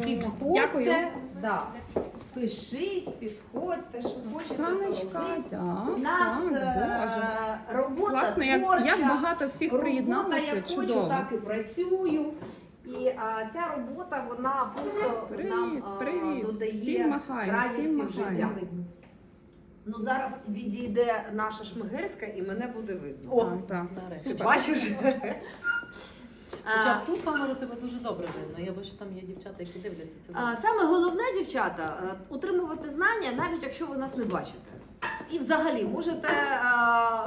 Підходьте. Да. пишіть, підходьте, що хочете. Оксаночка, так, У нас так, е, робота Класно, як, творча, як багато всіх робота, приєдналося, як хочу, чудово. так і працюю. І а, ця робота, вона просто Привіт, нам а, привіт. додає Всім махаємо, радісті всім в життя. махаємо. Ну зараз відійде наша шмигирська і мене буде видно. Так, так. Ти бачиш? Хоча А, в ту камеру тебе дуже добре видно. Я бачу, там є дівчата, які дивляться це. А, Саме головне, дівчата, е, утримувати знання, навіть якщо ви нас не бачите. І взагалі можете е,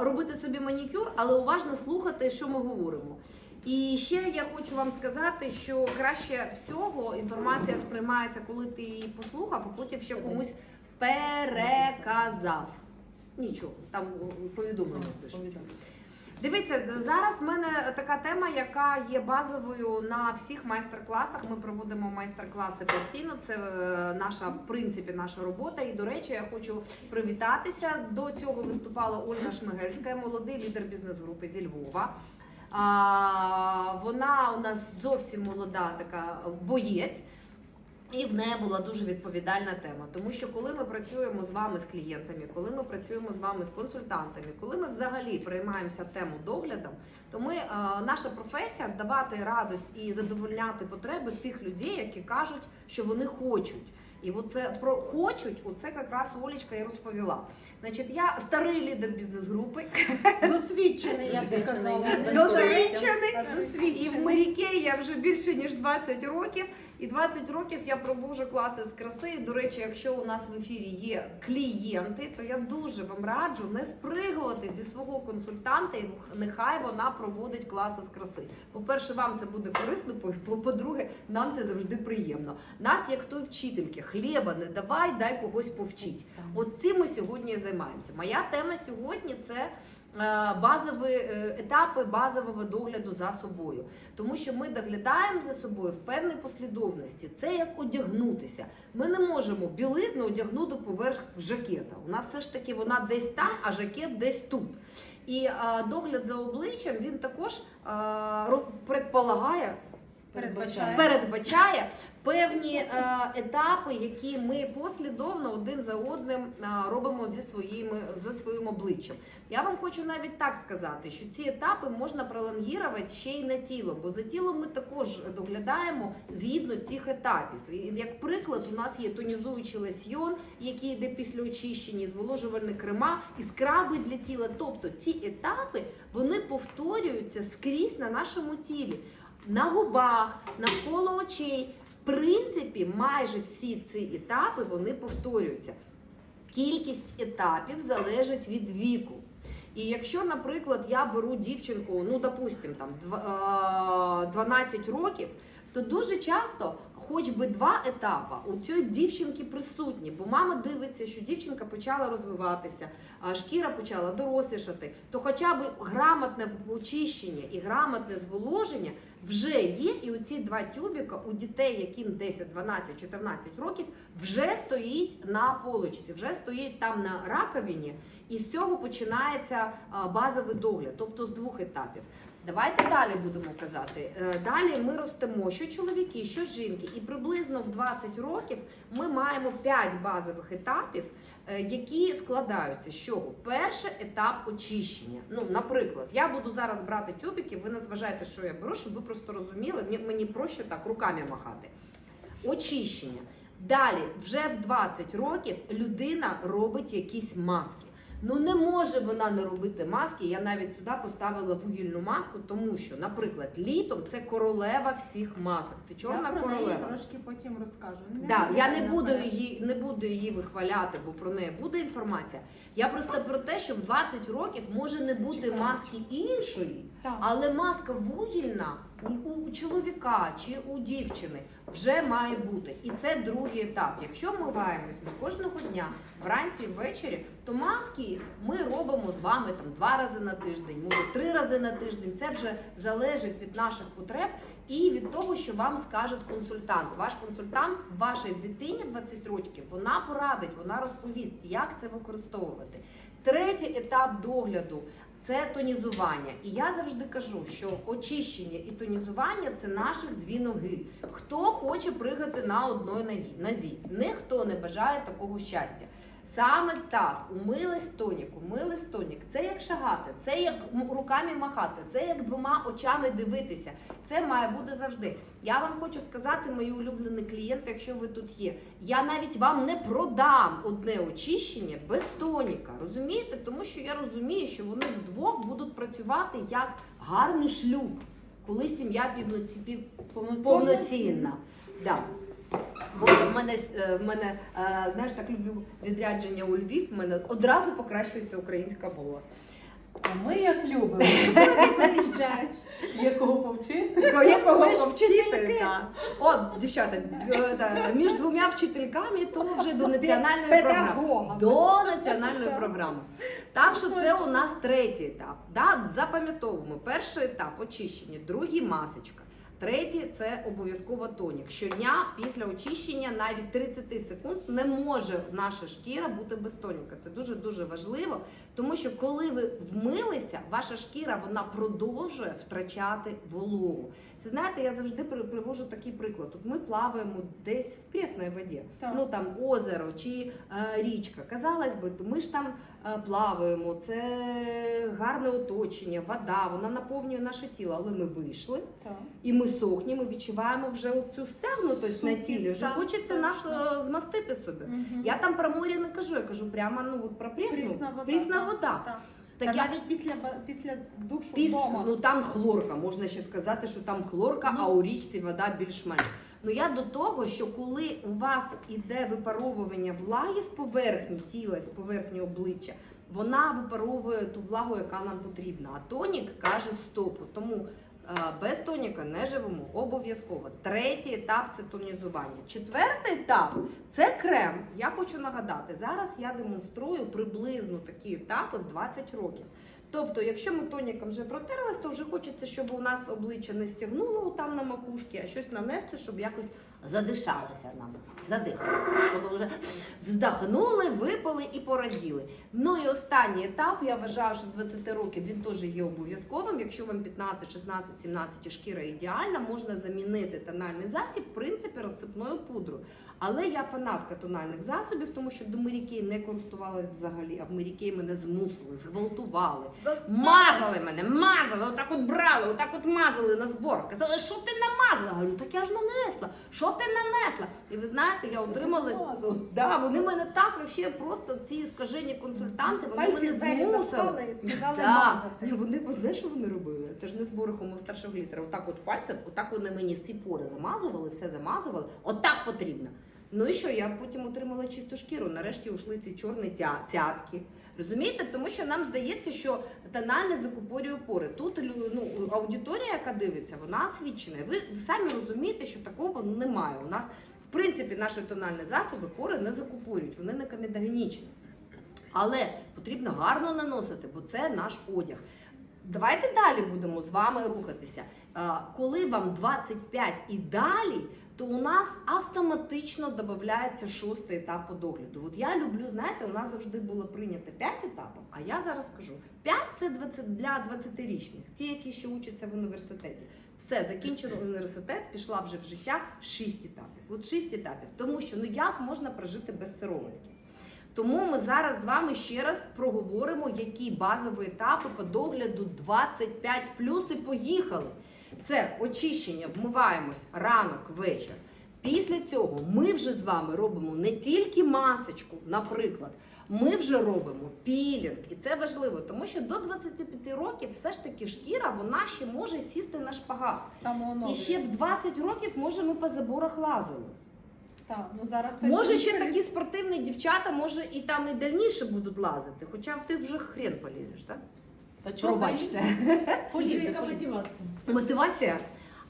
робити собі манікюр, але уважно слухати, що ми говоримо. І ще я хочу вам сказати, що краще всього інформація сприймається, коли ти її послухав, а потім ще комусь переказав. Нічого, там повідомлення пишуть. Дивіться, зараз в мене така тема, яка є базовою на всіх майстер-класах. Ми проводимо майстер-класи постійно. Це е, наша в принципі наша робота. І до речі, я хочу привітатися. До цього виступала Ольга Шмигельська, молодий лідер бізнес-групи зі Львова. А, вона у нас зовсім молода, така боєць. І в неї була дуже відповідальна тема, тому що коли ми працюємо з вами з клієнтами, коли ми працюємо з вами з консультантами, коли ми взагалі приймаємося тему доглядом, то ми е, наша професія давати радость і задовольняти потреби тих людей, які кажуть, що вони хочуть. І оце про хочуть, оце якраз Олічка і розповіла. Значить, я старий лідер бізнес-групи, Досвідчений, я б сказала. Досвідчений. А, і в Досвідчений. Я вже більше ніж 20 років. І 20 років я проводжу класи з краси. І, До речі, якщо у нас в ефірі є клієнти, то я дуже вам раджу не спригувати зі свого консультанта, і нехай вона проводить класи з краси. По-перше, вам це буде корисно. по- По-друге, нам це завжди приємно. Нас, як той вчительки, хліба не давай, дай когось повчить. От цим ми сьогодні і займаємося. Моя тема сьогодні це базові е, етапи базового догляду за собою. Тому що ми доглядаємо за собою в певній послідовності. Це як одягнутися. Ми не можемо білизну одягнути поверх жакета. У нас все ж таки вона десь там, а жакет десь тут. І а, догляд за обличчям він також а, предполагає Передбачає. передбачає певні е, етапи, які ми послідовно один за одним е, робимо зі своїми за своїм обличчям. Я вам хочу навіть так сказати, що ці етапи можна пролонгувати ще й на тіло, бо за тілом ми також доглядаємо згідно цих етапів. І як приклад, у нас є тонізуючий лосьйон, який йде після очищення, зволожувальні крема і скраби для тіла. Тобто ці етапи вони повторюються скрізь на нашому тілі на губах, навколо очей. В принципі, майже всі ці етапи вони повторюються. Кількість етапів залежить від віку. І якщо, наприклад, я беру дівчинку, ну допустим, там дв- е, 12 років, то дуже часто хоч би два етапи у цієї дівчинки присутні, бо мама дивиться, що дівчинка почала розвиватися, шкіра почала дорослішати, то хоча б грамотне очищення і грамотне зволоження вже є, і оці два тюбіка у дітей, яким 10, 12, 14 років, вже стоїть на полочці, вже стоїть там на раковині, і з цього починається базовий догляд, тобто з двох етапів. Давайте далі будемо казати. Е, Далі ми ростемо, що чоловіки, що жінки, і приблизно в 20 років ми маємо 5 базових етапів, е, які складаються з чого? Перший етап очищення. Ну, наприклад, я буду зараз брати тюбики, ви не зважайте, що я беру, щоб ви просто розуміли, мені проще так руками махати. Очищення. Далі, вже в 20 років людина робить якісь маски. Ну не може вона не робити маски. Я навіть сюди поставила вугільну маску, тому що, наприклад, літом це королева всіх масок. Це чорна я королева. трошки потім розкажу. Да, я не буду її не буду її вихваляти, бо про неї буде інформація. Я просто про те, що в 20 років може не бути маски іншої, але маска вугільна у, чоловіка чи у дівчини вже має бути. І це другий етап. Якщо ми ваємось ми кожного дня, вранці ввечері, то маски ми робимо з вами там два рази на тиждень, може три рази на тиждень. Це вже залежить від наших потреб і від того, що вам скаже консультант. Ваш консультант вашій дитині 20 років вона порадить, вона розповість, як це використовувати. Третій етап догляду це тонізування. І я завжди кажу, що очищення і тонізування це наших дві ноги. Хто хоче пригати на одної нозі? Ніхто не бажає такого щастя. Саме так, умились тоніку, умились тонік. Це як шагати, це як руками махати, це як двома очами дивитися. Це має бути завжди. Я вам хочу сказати, мої улюблені клієнти, якщо ви тут є, я навіть вам не продам одне очищення без тоніка. Розумієте? Тому що я розумію, що вони вдвох будуть працювати як гарний шлюб, коли сім'я повноцінна. Да. Бо в мене, в мене е, знаєш, так люблю відрядження у Львів, в мене одразу покращується українська мова. А ми як любимо. Ти приїжджаєш. Є кого повчити. Є кого повчити, О, дівчата, е, між двома вчительками то вже до національної програми. До національної програми. Так що це у нас третій етап. Запам'ятовуємо. Перший етап очищення, другий масочка. Третій це обов'язково тонік. Щодня після очищення навіть 30 секунд не може наша шкіра бути без тоніка. Це дуже дуже важливо, тому що коли ви вмилися, ваша шкіра вона продовжує втрачати вологу. Це знаєте, я завжди привожу такий приклад. От ми плаваємо десь в прісній воді, Так. ну там озеро чи е, річка. Казалось би, то ми ж там плаваємо, це гарне оточення, вода, вона наповнює наше тіло, але ми вийшли. Так. І ми сохнемо, відчуваємо вже цю стягнутость на тілі. Вже так, хочеться нас точно. е, змастити собі. Мгм. Я там про море не кажу, я кажу прямо ну от про прісну. Прісна вода. Прісна так, вода. так. Так Та я навіть після, після душу вдома. ну там хлорка, можна ще сказати, що там хлорка, Ну. а у річці вода більш-менш. Ну я до того, що коли у вас іде випаровування влаги з поверхні тіла, з поверхні обличчя, вона випаровує ту влагу, яка нам потрібна. А тонік каже стопу. Тому е, без тоніка не живемо обов'язково. Третій етап це тонізування. Четвертий етап це крем. Я хочу нагадати, зараз я демонструю приблизно такі етапи в 20 років. Тобто, якщо ми тоніком вже протерлись, то вже хочеться, щоб у нас обличчя не стягнуло там на макушці, а щось нанести, щоб якось задишалося нам, задихалося, щоб вже вздохнули, випили і пораділи. Ну і останній етап, я вважаю, що з 20 років він теж є обов'язковим. Якщо вам 15, 16, 17 і шкіра ідеальна, можна замінити тональний засіб, в принципі, розсипною пудрою. Але я фанатка тональних засобів, тому що до Мері не користувалась взагалі, а в Мері мене змусили, зґвалтували. Мазали мене, мазали, отак от брали, отак от мазали на зборах. Казали, що ти намазала? Говорю, так я ж нанесла. Що ти нанесла? І ви знаєте, я отримала. Да, вони мене так вообще просто ці скажені консультанти, вони Пальці мене змусили. і сказали Да. мазати. Вони знаєш, що вони робили? Це ж не збори старшого літера. Отак от пальцем, отак вони мені всі пори замазували, все замазували. Отак потрібно. Ну і що? Я потім отримала чисту шкіру. Нарешті ушли ці чорні цятки. Розумієте, тому що нам здається, що тональне закупорює пори. Тут ну, аудиторія, яка дивиться, вона освічена. Ви, ви самі розумієте, що такого немає. У нас, в принципі, наші тональні засоби пори не закупорюють, вони не комедогенічні. Але потрібно гарно наносити, бо це наш одяг. Давайте далі будемо з вами рухатися. Е, Коли вам 25 і далі, то у нас автоматично додається шостий етап по догляду. От я люблю, знаєте, у нас завжди було прийнято 5 етапів, а я зараз скажу: 5 це 20, для 20-річних, ті, які ще учаться в університеті. Все, закінчила університет, пішла вже в життя 6 етапів. От 6 етапів. Тому що ну як можна прожити без сироватки? Тому ми зараз з вами ще раз проговоримо, які базові етапи по догляду 25 і поїхали. Це очищення, вмиваємось ранок, вечір. Після цього ми вже з вами робимо не тільки масочку, наприклад, ми вже робимо пілінг, і це важливо, тому що до 25 років все ж таки шкіра вона ще може сісти на шпагат. І ще в 20 років може ми по заборах лазили. Так, ну зараз Може ще такі спортивні дівчата, може і там і дальніше будуть лазити, хоча в ти вже хрен полізеш, так? Та чого? Пробачте. Полізе. мотивація? Мотивація.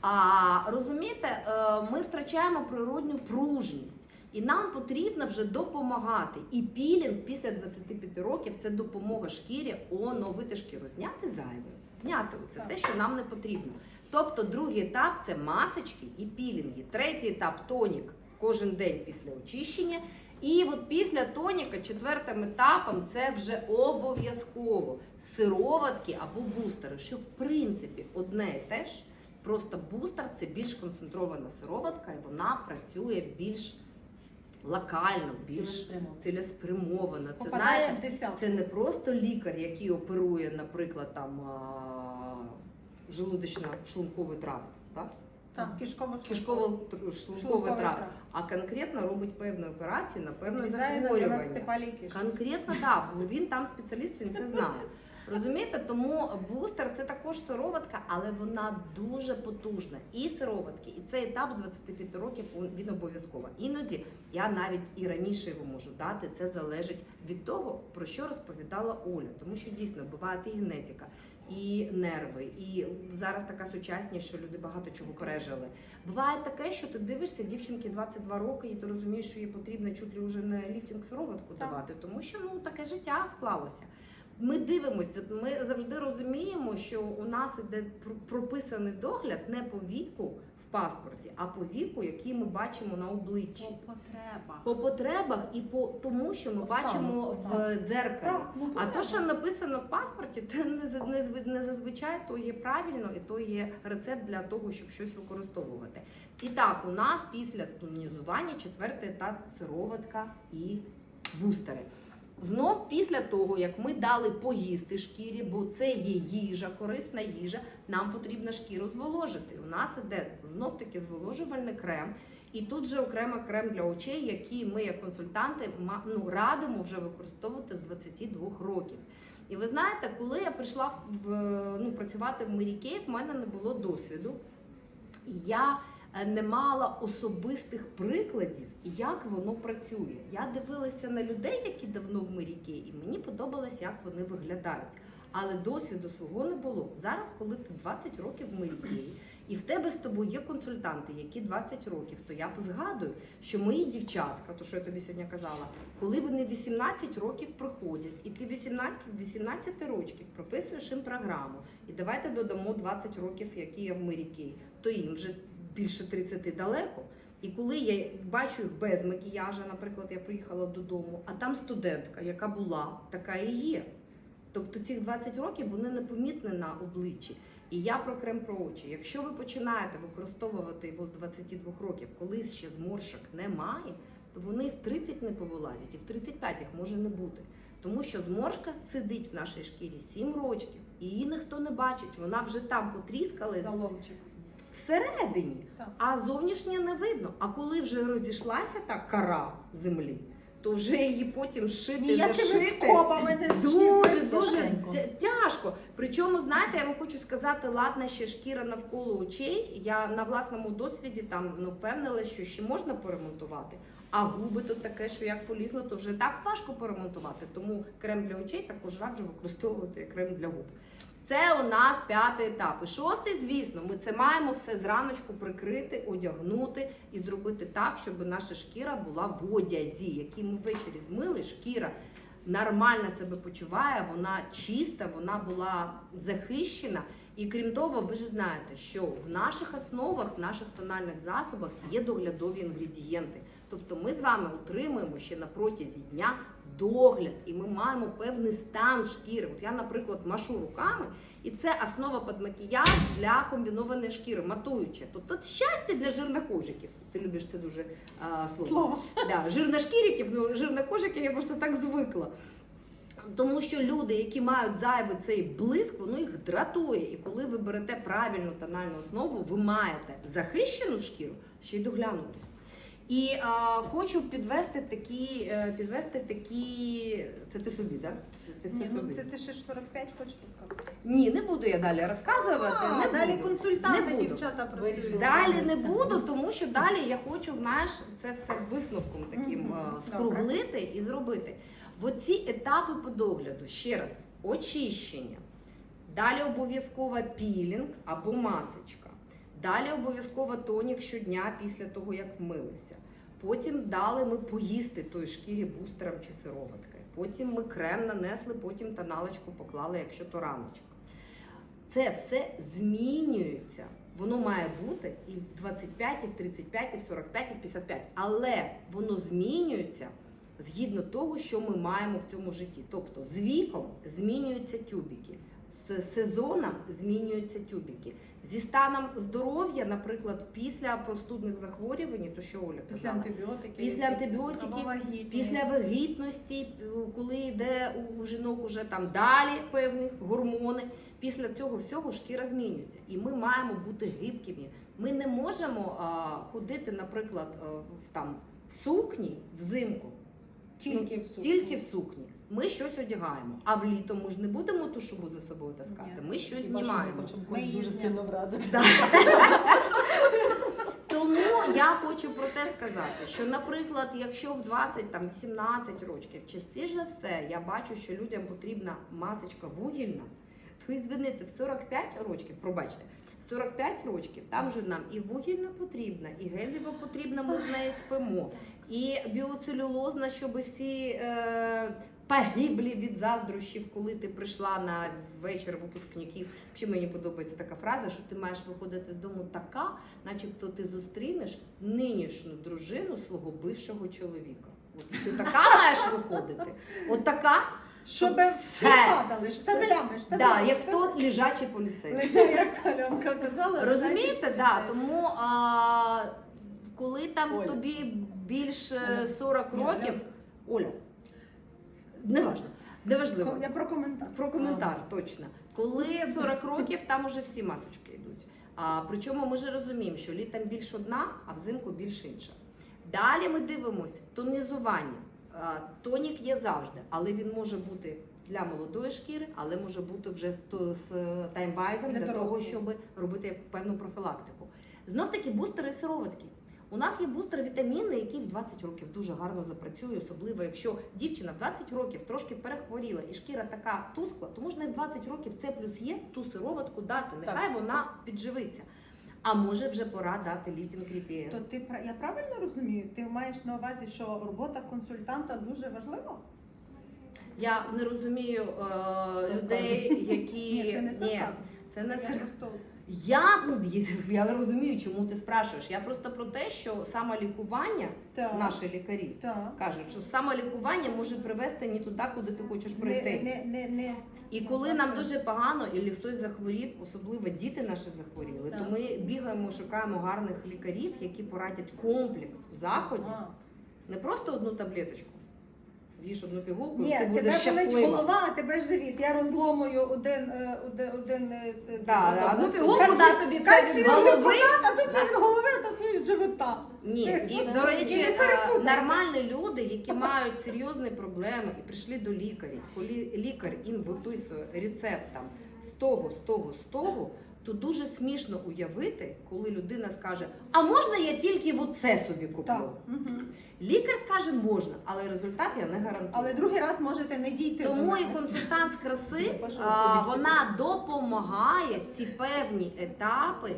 А розумієте, е, ми втрачаємо природню пружність. І нам потрібно вже допомагати. І пілінг після 25 років це допомога шкірі оновити шкіру, зняти зайве, зняти це те, що нам не потрібно. Тобто, другий етап це масочки і пілінги. Третій етап тонік кожен день після очищення. І от після тоніка четвертим етапом це вже обов'язково сироватки або бустери, що в принципі одне і те ж. Просто бустер це більш концентрована сироватка, і вона працює більш локально, більш Цілеспрямовано. Це знаєте, це не просто лікар, який оперує, наприклад, там желудочно-шлунковий тракт, так? Так, кишково кишково-шлунковий тракт, а конкретно робить певні операції на певне захворювання. 12 палій кишки. Конкретно так, бо він там спеціаліст, він це знає. Розумієте, тому бустер це також сироватка, але вона дуже потужна. І сироватки, і цей етап з 25 років він- він обов'язково. Іноді я навіть і раніше його можу дати. Це залежить від того, про що розповідала Оля. Тому що дійсно буває і генетика, і нерви, і зараз така сучасність, що люди багато чого пережили. Буває таке, що ти дивишся, дівчинки 22 роки, і ти розумієш, що їй потрібно чуть ли вже не ліфтинг сироватку давати, тому що ну таке життя склалося. Ми дивимося, ми завжди розуміємо, що у нас іде пр- прописаний догляд не по віку паспорті, а по віку, який ми бачимо на обличчі. потреба. По потребах і по тому, що ми По стану, бачимо в дзеркалі. Так, ну, А то, що написано в паспорті, це не, не, не зазвичай то є правильно і то є рецепт для того, щоб щось використовувати. І так, у нас після тонізування четвертий етап сироватка і бустери. Знов після того, як ми дали поїсти шкірі, бо це є їжа, корисна їжа, нам потрібно шкіру зволожити. У нас іде знов таки зволожувальний крем, і тут же окремо крем для очей, який ми, як консультанти, ну, радимо вже використовувати з 22 років. І ви знаєте, коли я прийшла в, ну, працювати в Мері в мене не було досвіду. Я не мала особистих прикладів, як воно працює. Я дивилася на людей, які давно в Мері і мені подобалось, як вони виглядають. Але досвіду свого не було. Зараз, коли ти 20 років в Мері і в тебе з тобою є консультанти, які 20 років, то я згадую, що мої дівчатка, то що я тобі сьогодні казала, коли вони 18 років проходять, і ти 18, 18 років прописуєш їм програму, і давайте додамо 20 років, які я в Мері то їм вже більше 30 далеко. І коли я бачу їх без макіяжа, наприклад, я приїхала додому, а там студентка, яка була, така і є. Тобто ці 20 років вони непомітні на обличчі. І я про крем про очі. Якщо ви починаєте використовувати його з 22 років, коли ще зморшок немає, то вони в 30 не повилазять, і в 35 їх може не бути. Тому що зморшка сидить в нашій шкірі 7 років, і її ніхто не бачить. Вона вже там потріскалась Заломчик. Всередині, Так. а зовнішнє не видно. А коли вже розійшлася та кара землі, то вже її потім шити, Ніякими зашити. скобами не Дуже дуже тяжко. Причому, знаєте, я вам хочу сказати, ладна ще шкіра навколо очей. Я на власному досвіді там ну, впевнила, що ще можна поремонтувати. А губи то таке, що як полізло, то вже так важко поремонтувати. Тому крем для очей також раджу використовувати крем для губ. Це у нас п'ятий етап. І шостий, звісно, ми це маємо все зраночку прикрити, одягнути і зробити так, щоб наша шкіра була в одязі, який ми ввечері змили. Шкіра нормально себе почуває, вона чиста, вона була захищена. І крім того, ви ж знаєте, що в наших основах, в наших тональних засобах є доглядові інгредієнти. Тобто ми з вами отримуємо ще на протязі дня догляд, і ми маємо певний стан шкіри. От я, наприклад, машу руками, і це основа під макіяж для комбінованої шкіри, матуюча. Тобто щастя для жирнокожиків. Ти любиш це дуже а, слово. Слово. Да, жирношкіриків, ну жирнокожиків я просто так звикла. Тому що люди, які мають зайвий цей блиск, воно їх дратує. І коли ви берете правильну тональну основу, ви маєте захищену шкіру, ще й доглянуту. І а, хочу підвести такі, е, підвести такі. Це ти собі, так? Це ти все Ні, ну собі. це ти ще ж 45 хочеш розказати. Ні, не буду я далі розказувати. А, не далі буду. консультанти, Не буду. дівчата працюють. Далі не буду, тому що далі я хочу, знаєш, це все висновком таким Мгм, е, скруглити і зробити. В оці етапи по догляду, ще раз, очищення. Далі обов'язково пілінг або масочка. Далі обов'язково тонік щодня після того, як вмилися. Потім дали ми поїсти той шкірі бустером чи сироваткою. Потім ми крем нанесли, потім тоналочку поклали, якщо то раночка. Це все змінюється. Воно має бути і в 25, і в 35, і в 45, і в 55. Але воно змінюється згідно того, що ми маємо в цьому житті. Тобто з віком змінюються тюбіки, з сезоном змінюються тюбіки. Зі станом здоров'я, наприклад, після простудних захворювань, то що Оля Після казала? антибіотиків. Після антибіотиків, Після вагітності, коли йде у- жінок уже там далі певні гормони, після цього всього шкіра змінюється. І ми маємо бути гибкими. Ми не можемо а, ходити, наприклад, е, в там в сукні взимку. Тільки Ну, в сукні. Тільки в сукні. Ми щось одягаємо. А вліто ми ж не будемо ту шубу за собою таскати. Ні. Ми щось Хіба що ми знімаємо. хочемо Ми когось дуже сильно вразити. Да. Тому я хочу про те сказати, що, наприклад, якщо в 20 там 17 років частіше за все я бачу, що людям потрібна масочка вугільна, то і звинити в 45 років, пробачте, в 45 років там же нам і вугільна потрібна, і гелєва потрібна, ми з нею спимо, і біоцелюлозна, щоб всі. Е- Погиблі від заздрощів, коли ти прийшла на вечір випускників. Ще мені подобається така фраза, що ти маєш виходити з дому така, начебто ти зустрінеш нинішню дружину свого бившого чоловіка. От ти така маєш виходити. От така, Щоб Все. падали, штабелями, да, як тот лежачий поліцейський. Лежа, як Альонка казала. Розумієте, да, тому а, коли там в тобі більше 40 років, Оля, неважно, неважливо. Я про коментар. Про коментар, точно. Коли 40 років, там уже всі масочки йдуть. А, причому ми ж розуміємо, що літом більш одна, а взимку більш інша. Далі ми дивимося тонізування. А, тонік є завжди, але він може бути для молодої шкіри, але може бути вже з, з таймвайзом Для для, того, щоб робити певну профілактику. Знов таки бустери і сироватки. У нас є бустер вітаміни, який в 20 років дуже гарно запрацює, особливо якщо дівчина в 20 років трошки перехворіла і шкіра така тускла, то можна і в 20 років це плюс є ту сироватку дати. Нехай вона підживиться. А може вже пора дати літінг репієр. То ти я правильно розумію? Ти маєш на увазі, що робота консультанта дуже важлива? Я не розумію е, людей, які Ні, це не Ні, це не просто Я, я не розумію, чому ти спрашуєш. Я просто про те, що самолікування, так, наші лікарі так. кажуть, що самолікування може привести не туди, куди ти хочеш Не, прийти. не, не, не. І коли нам дуже погано, і хтось захворів, особливо діти наші захворіли, Так. то ми бігаємо, шукаємо гарних лікарів, які порадять комплекс заходів, А. не просто одну таблеточку. З'їж одну пігулку, Ні, ти тебе болить щаслива. голова, а тебе живіт. Я розломую один, е, один, один е, е, Да, да, добре. одну пігулку Кальцій- тобі це від голови. А тут від голови, а тут від живота. Ні, і І до речі, е, перепутайте. нормальні люди, які мають серйозні проблеми і прийшли до лікаря, коли лікар їм виписує рецепт там з того, з того, з того, то дуже смішно уявити, коли людина скаже: А можна я тільки в оце собі куплю? Так. Лікар скаже, можна, але результат я не гарантую. Але другий раз можете не дійти Тому і консультант з краси а, вона допомагає ці певні етапи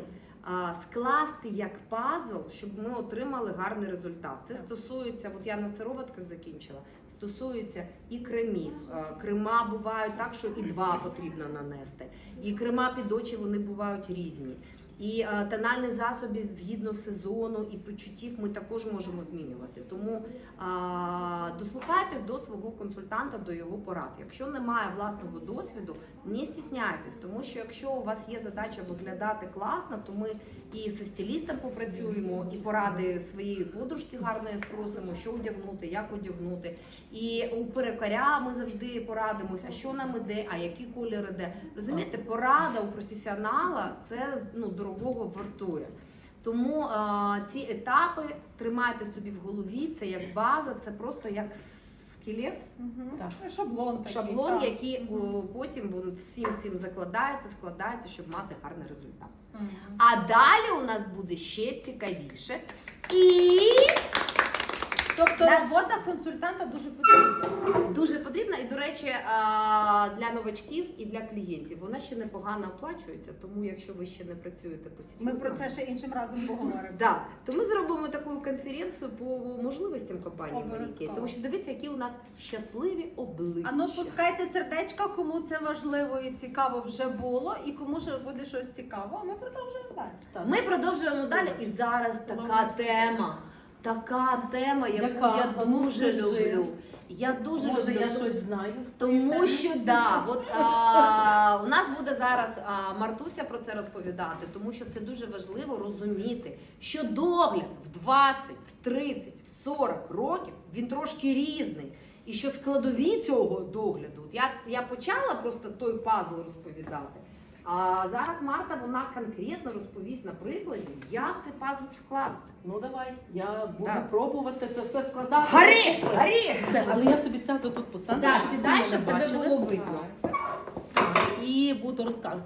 скласти як пазл, щоб ми отримали гарний результат. Це Так. стосується, от я на сироватках закінчила. Стосується і кремів. А, Крема бувають так, що і два потрібно нанести. І крема під очі вони бувають різні. І е, тональні засоби згідно сезону і почуттів ми також можемо змінювати. Тому а, дослухайтесь до свого консультанта, до його порад. Якщо немає власного досвіду, не стісняйтесь, тому що якщо у вас є задача виглядати класно, то ми і з стилістом попрацюємо, і поради своєї подружки гарної спросимо, що одягнути, як одягнути. І у перекаря ми завжди порадимося, що нам іде, а які кольори де. Розумієте, порада у професіонала це ну дорогого вартує. Тому е, ці етапи тримайте собі в голові. Це як база, це просто як скелет, Угу. Так. Ну, Шаблон такий. шаблон, так. який угу. потім він всім цим закладається, складається, щоб мати гарний результат. Угу. А далі у нас буде ще цікавіше. І Тобто Нас- робота консультанта дуже потрібна. дуже потрібна. І, до речі, а, для новачків і для клієнтів вона ще непогано оплачується. Тому, якщо ви ще не працюєте по Ми про це ще іншим разом поговоримо. Да, то ми зробимо таку конференцію по можливостям компанії Обов'язково. Марійки. Тому що дивіться, які у нас щасливі обличчя. А ну пускайте сердечка, кому це важливо і цікаво вже було, і кому ще буде щось цікаво. А ми продовжуємо далі. Ми продовжуємо далі. І зараз така тема. Така тема, яку Яка? я ну, дуже скажи. люблю. Я дуже Може, люблю. я щось знаю з Тому що да, от а, у нас буде зараз а, Мартуся про це розповідати, тому що це дуже важливо розуміти, що догляд в 20, в 30, в 40 років він трошки різний. І що складові цього догляду, от я, я почала просто той пазл розповідати. А зараз Марта вона конкретно розповість на прикладі, як цей пазл вкласти. Ну давай, я буду Да. пробувати це все складати. Гарі! Гарі! Все, але я собі сяду тут по центру. Щоб всі сідай, мене щоб тебе бачили. було видно. І буду розказувати.